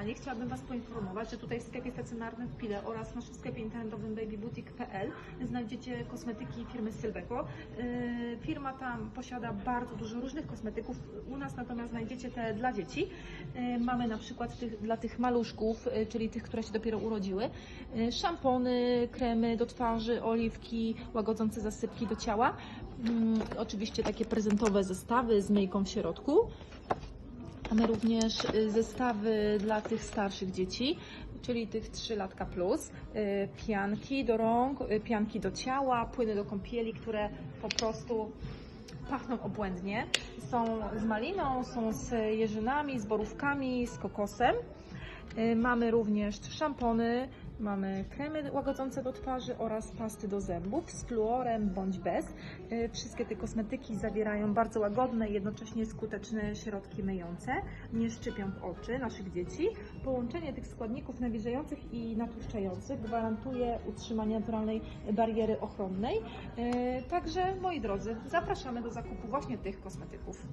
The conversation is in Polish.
kochani, chciałabym Was poinformować, że tutaj w sklepie stacjonarnym w Pile oraz w naszym sklepie internetowym babyboutique.pl znajdziecie kosmetyki firmy Sylveco. Yy, Firma tam posiada bardzo dużo różnych kosmetyków. U nas natomiast znajdziecie te dla dzieci. Yy, Mamy na przykład tych, dla tych maluszków, yy, czyli tych, które się dopiero urodziły, szampony, kremy do twarzy, oliwki, łagodzące zasypki do ciała. Mm, Oczywiście takie prezentowe zestawy z myjką w środku. Mamy również y, zestawy dla tych starszych dzieci, czyli tych 3 latka plus, y, pianki do rąk, y, pianki do ciała, płyny do kąpieli, które po prostu pachną obłędnie. Są z maliną, są z jeżynami, z borówkami, z kokosem. Mamy również szampony, mamy kremy łagodzące do twarzy oraz pasty do zębów z fluorem bądź bez. Y, Wszystkie te kosmetyki zawierają bardzo łagodne i jednocześnie skuteczne środki myjące. Nie szczypią w oczy naszych dzieci. Połączenie tych składników nawilżających i natłuszczających gwarantuje utrzymanie naturalnej bariery ochronnej. Y, Także moi drodzy, zapraszamy do zakupu właśnie tych kosmetyków.